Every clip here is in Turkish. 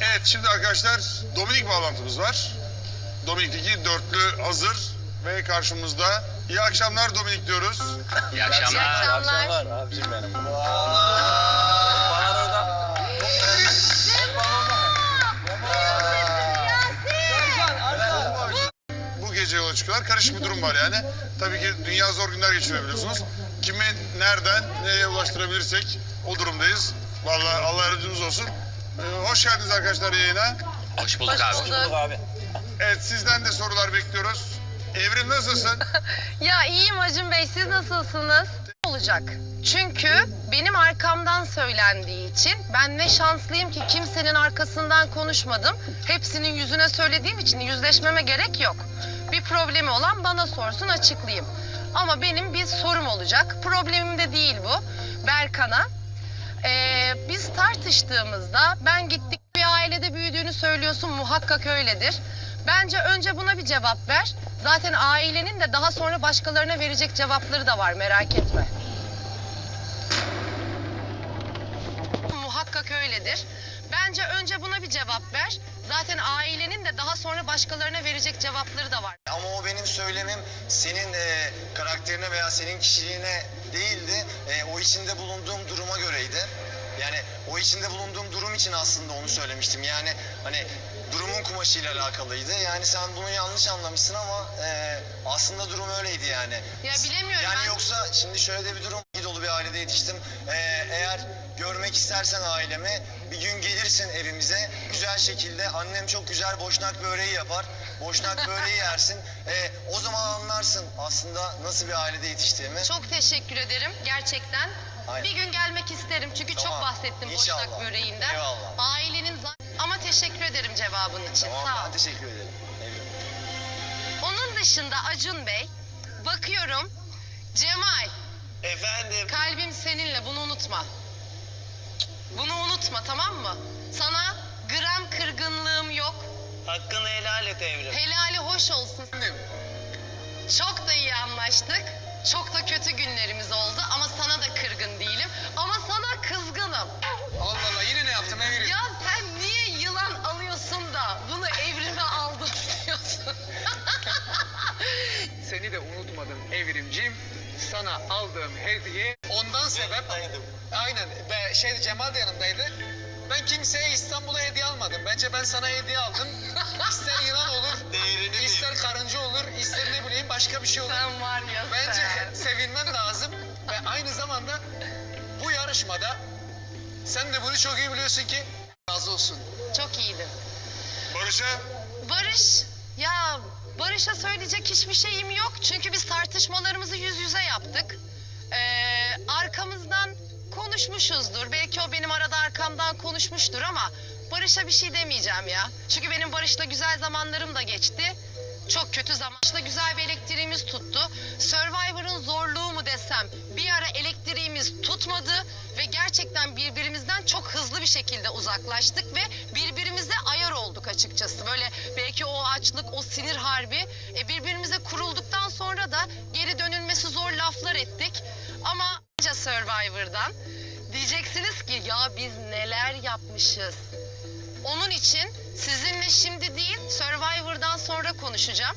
Evet şimdi arkadaşlar Dominik bağlantımız var. Dominik'teki dörtlü hazır ve karşımızda. İyi akşamlar Dominik diyoruz. İyi İyi akşamlar. akşamlar. abicim benim. Bu gece yola çıkıyorlar. Karışık bir durum var yani. Tabii ki dünya zor günler geçiriyor biliyorsunuz. Kimi nereden nereye ulaştırabilirsek o durumdayız. Vallahi Allah yardımcımız olsun. Ee, hoş geldiniz arkadaşlar yayına. Hoş bulduk Hoş abi. bulduk. abi. Evet sizden de sorular bekliyoruz. Evrim nasılsın? Ya iyiyim Acun Bey, siz nasılsınız? Olacak. Çünkü benim arkamdan söylendiği için ben ne şanslıyım ki kimsenin arkasından konuşmadım. Hepsinin yüzüne söylediğim için yüzleşmeme gerek yok. Bir problemi olan bana sorsun açıklayayım. Ama benim bir sorum olacak. Problemim de değil bu. Berkan'a. Ee, biz tartıştığımızda ben gittik bir ailede büyüdüğünü söylüyorsun muhakkak öyledir. Bence önce buna bir cevap ver. Zaten ailenin de daha sonra başkalarına verecek cevapları da var merak etme. Muhakkak öyledir. Bence önce buna bir cevap ver. Zaten ailenin de daha sonra başkalarına verecek cevapları da var. Ama o benim söylemim senin e, karakterine veya senin kişiliğine değildi. E, o içinde bulunduğum duruma göreydi. Yani o içinde bulunduğum durum için aslında onu söylemiştim. Yani hani durumun kumaşıyla alakalıydı. Yani sen bunu yanlış anlamışsın ama e, aslında durum öyleydi yani. Ya bilemiyorum Yani ben- yoksa şimdi şöyle de bir durum dolu bir ailede yetiştim. E, eğer görmek istersen ailemi bir gün gelirsin evimize güzel şekilde annem çok güzel boşnak böreği yapar. Boşnak böreği yersin. E, o zaman anlarsın aslında nasıl bir ailede yetiştiğimi. Çok teşekkür ederim gerçekten. Aynen. Bir gün gelmek isterim çünkü çok Tamam, bahsettim inşallah. boşnak böreğinden. Eyvallah. Ailenin ama teşekkür ederim cevabın için. Tamam Sağ ol. ben teşekkür ederim. Evrim. Onun dışında Acun Bey, bakıyorum Cemal, Efendim. kalbim seninle bunu unutma. Bunu unutma tamam mı? Sana gram kırgınlığım yok. Hakkını helal et Evrim. Helali hoş olsun. Çok da iyi anlaştık. Çok da kötü günlerimiz oldu ama sana da kırgın değilim. Unutmadım Evrimcim. Sana aldığım hediye ondan sebep aynen be, şey Cemal de yanımdaydı. Ben kimseye İstanbul'a hediye almadım. Bence ben sana hediye aldım. İster yılan olur, Değerini ister karınca olur, ister ne bileyim başka bir şey olur. sen var ya Bence sen. sevinmen lazım ve aynı zamanda bu yarışmada sen de bunu çok iyi biliyorsun ki razı olsun. Çok iyiydin. Barış'a Barış, ya Barış'a söyleyecek hiçbir şeyim yok. Çünkü biz tartışmalarımızı yüz yüze yaptık. Ee, arkamızdan konuşmuşuzdur. Belki o benim arada arkamdan konuşmuştur ama Barış'a bir şey demeyeceğim ya. Çünkü benim Barış'la güzel zamanlarım da geçti. Çok kötü zamanla güzel bir elektriğimiz tuttu. Survivor'ın zorluğu mu desem bir ara elektriğimiz tutmadı gerçekten birbirimizden çok hızlı bir şekilde uzaklaştık ve birbirimize ayar olduk açıkçası. Böyle belki o açlık, o sinir harbi e, birbirimize kurulduktan sonra da geri dönülmesi zor laflar ettik. Ama Survivor'dan diyeceksiniz ki ya biz neler yapmışız. Onun için sizinle şimdi değil Survivor'dan sonra konuşacağım.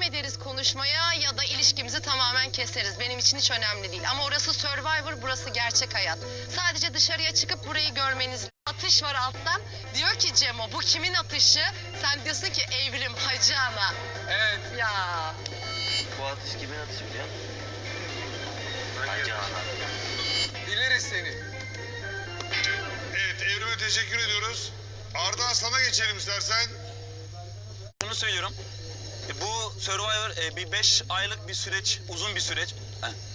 Devam ederiz konuşmaya ya da ilişkimizi tamamen keseriz. Benim için hiç önemli değil. Ama orası Survivor, burası gerçek hayat. Sadece dışarıya çıkıp burayı görmeniz. Atış var alttan. Diyor ki Cemo bu kimin atışı? Sen diyorsun ki Evrim Hacı Ana. Evet. Ya Bu atış kimin atışı biliyor musun? Hacı Ana. Dileriz seni. evet Evrim'e teşekkür ediyoruz. Ardahan sana geçelim istersen. Şunu söylüyorum. E, Bu Survivor e, bir 5 aylık bir süreç, uzun bir süreç.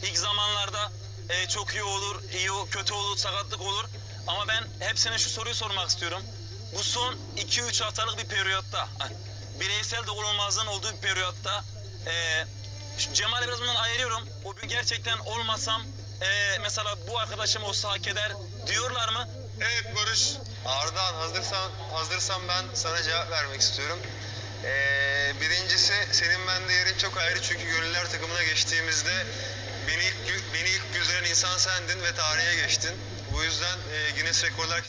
İlk zamanlarda e, çok iyi olur, iyi kötü olur, sakatlık olur. Ama ben hepsine şu soruyu sormak istiyorum. Bu son 2-3 haftalık bir periyotta, bireysel dokunulmazlığın olduğu bir periyotta e, Cemal'i biraz bundan ayırıyorum. O gün gerçekten olmasam e, mesela bu arkadaşım olsa hak eder diyorlar mı? Evet Barış. Ardahan hazırsan hazırsan ben sana cevap vermek istiyorum. Ee, birincisi senin bende yerin çok ayrı çünkü gönüller takımına geçtiğimizde beni ilk beni ilk güldüren insan sendin ve tarihe geçtin. Bu yüzden e, Guinness Rekorlar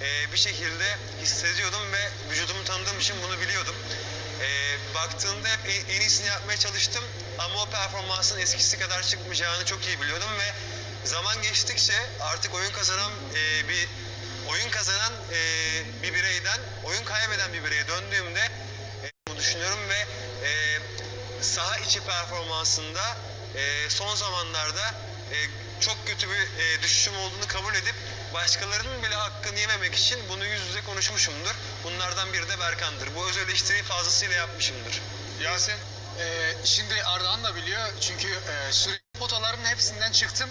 e, bir şekilde hissediyordum ve vücudumu tanıdığım için bunu biliyordum. E, baktığımda hep en, en iyisini yapmaya çalıştım ama o performansın eskisi kadar çıkmayacağını çok iyi biliyordum ve zaman geçtikçe artık oyun kazanan e, bir oyun kazanan e, bir bireyden oyun kaybeden bir bireye döndüğümde düşünüyorum ve e, saha içi performansında e, son zamanlarda e, çok kötü bir e, düşüşüm olduğunu kabul edip başkalarının bile hakkını yememek için bunu yüz yüze konuşmuşumdur. Bunlardan biri de Berkan'dır. Bu öz eleştiriyi fazlasıyla yapmışımdır. Yasin. Ee, şimdi Ardahan da biliyor çünkü e, sürekli potaların hepsinden çıktım.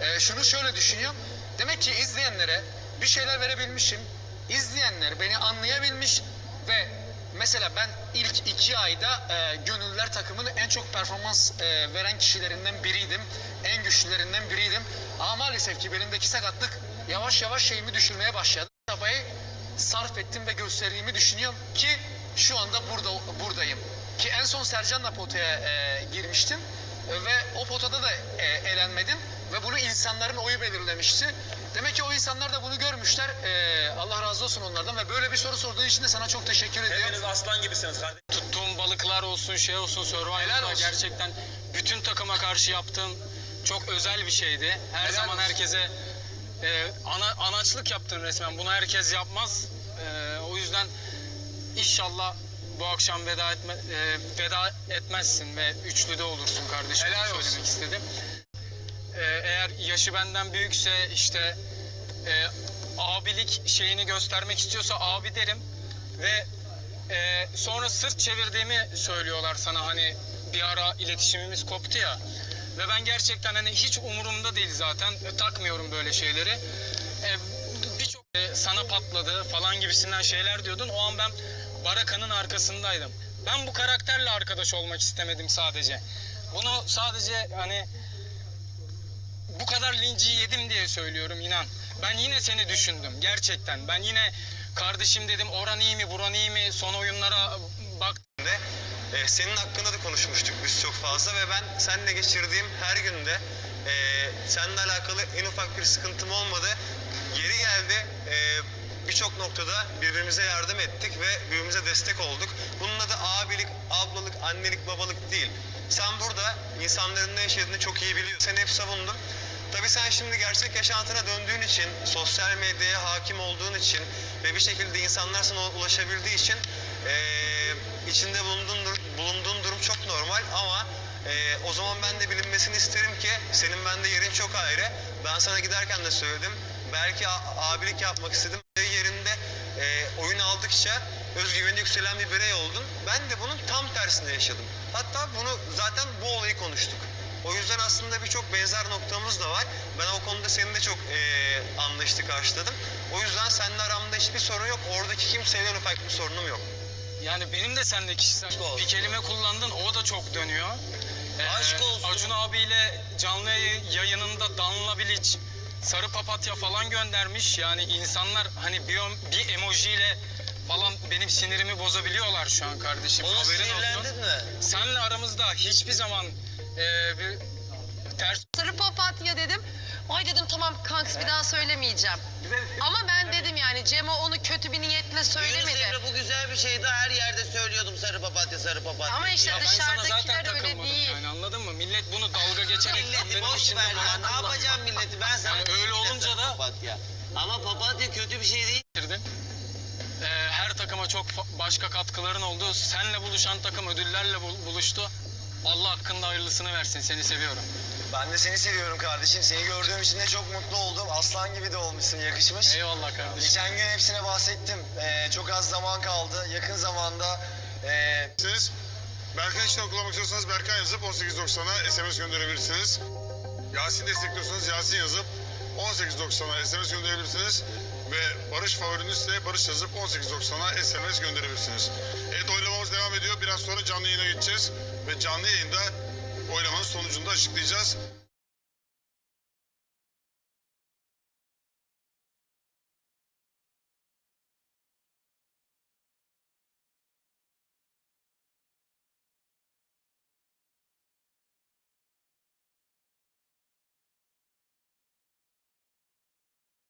E, şunu şöyle düşünüyorum. Demek ki izleyenlere bir şeyler verebilmişim. İzleyenler beni anlayabilmiş ve mesela ben ilk iki ayda e, Gönüllüler takımının en çok performans e, veren kişilerinden biriydim. En güçlülerinden biriydim. Ama maalesef ki belimdeki sakatlık yavaş yavaş şeyimi düşürmeye başladı. Çabayı sarf ettim ve gösterdiğimi düşünüyorum ki şu anda burada buradayım. Ki en son Sercan'la potaya e, girmiştim ve o potada da e, elenmedim ve bunu insanların oyu belirlemişti. Demek ki o insanlar da bunu görmüşler. E, Allah razı olsun onlardan ve böyle bir soru sorduğun için de sana çok teşekkür ediyorum. Hepiniz aslan gibisiniz kardeşim. tuttuğum balıklar olsun şey olsun Survivor'da olsun. gerçekten bütün takıma karşı yaptığım çok özel bir şeydi. Her Helal zaman olsun. herkese e, ana, anaçlık yaptın resmen. Bunu herkes yapmaz. E, o yüzden inşallah bu akşam veda etme, e, veda etmezsin ve üçlüde olursun kardeşim. Helal olsun. söylemek istedim. E, eğer yaşı benden büyükse işte e, abilik şeyini göstermek istiyorsa abi derim. Ve e, sonra sırt çevirdiğimi söylüyorlar sana hani bir ara iletişimimiz koptu ya. Ve ben gerçekten hani hiç umurumda değil zaten takmıyorum böyle şeyleri. E, birçok e, sana patladı falan gibisinden şeyler diyordun. O an ben Baraka'nın arkasındaydım. Ben bu karakterle arkadaş olmak istemedim sadece. Bunu sadece hani kadar linci yedim diye söylüyorum inan. Ben yine seni düşündüm gerçekten. Ben yine kardeşim dedim oran iyi mi buran iyi mi son oyunlara bak de e, senin hakkında da konuşmuştuk biz çok fazla ve ben seninle geçirdiğim her günde e, seninle alakalı en ufak bir sıkıntım olmadı. Yeri geldi e, birçok noktada birbirimize yardım ettik ve birbirimize destek olduk. Bunun adı abilik, ablalık, annelik, babalık değil. Sen burada insanların ne yaşadığını çok iyi biliyorsun. Seni hep savundum. Tabii sen şimdi gerçek yaşantına döndüğün için, sosyal medyaya hakim olduğun için ve bir şekilde insanlar sana ulaşabildiği için eee, içinde bulunduğun, bulunduğun durum çok normal ama eee, o zaman ben de bilinmesini isterim ki senin bende yerin çok ayrı. Ben sana giderken de söyledim. Belki abilik yapmak istedim. Yerinde eee, oyun aldıkça özgüveni yükselen bir birey oldun. Ben de bunun tam tersini yaşadım. Hatta bunu zaten bu olayı konuştuk. O yüzden aslında birçok benzer noktamız da var. Ben o konuda seninle çok eee anlaştık, karşıladım. O yüzden seninle aramda hiçbir sorun yok. Oradaki kimseyle en ufak bir sorunum yok. yani benim de seninle kişisel bir kelime kullandın o da çok dönüyor. Ee, Aşk olsun. Acun abiyle canlı yayınında Danla Bilic sarı papatya falan göndermiş. Yani insanlar hani bir, bir emojiyle falan benim sinirimi bozabiliyorlar şu an kardeşim. Haberin olsun. mi? Senle aramızda hiçbir zaman e, bir ters Sarı papatya dedim. Ay dedim tamam kanks bir daha söylemeyeceğim. Ama ben dedim yani Cemo onu kötü bir niyetle söylemedi. Yunus Emre bu güzel bir şeydi. Her yerde söylüyordum sarı papatya, sarı papatya. Ama işte Ya ben sana zaten dışarıdakiler öyle takılmadım değil. yani anladın mı? Millet bunu dalga geçerek Milleti boş içinde ver ya. Ne yapacağım milleti? Ben sana Yani öyle dedim olunca sarı da- Papatya. Ama papatya kötü bir şey değil. Ee, her takıma çok fa- başka katkıların oldu. Senle buluşan takım ödüllerle bul- buluştu. Allah hakkında hayırlısını versin. Seni seviyorum. Ben de seni seviyorum kardeşim. Seni gördüğüm için de çok mutlu oldum. Aslan gibi de olmuşsun, yakışmış. Eyvallah kardeşim. Geçen gün hepsine bahsettim. Ee, çok az zaman kaldı. Yakın zamanda ee, Siz Berkan için okulamak istiyorsanız Berkan yazıp 1890'a SMS gönderebilirsiniz. Yasin destekliyorsanız Yasin yazıp 1890'a SMS gönderebilirsiniz. Ve Barış favorinizse Barış yazıp 1890'a SMS gönderebilirsiniz. Evet oylamamız devam ediyor. Biraz sonra canlı yayına geçeceğiz. Ve canlı yayında oylamanın sonucunu da açıklayacağız.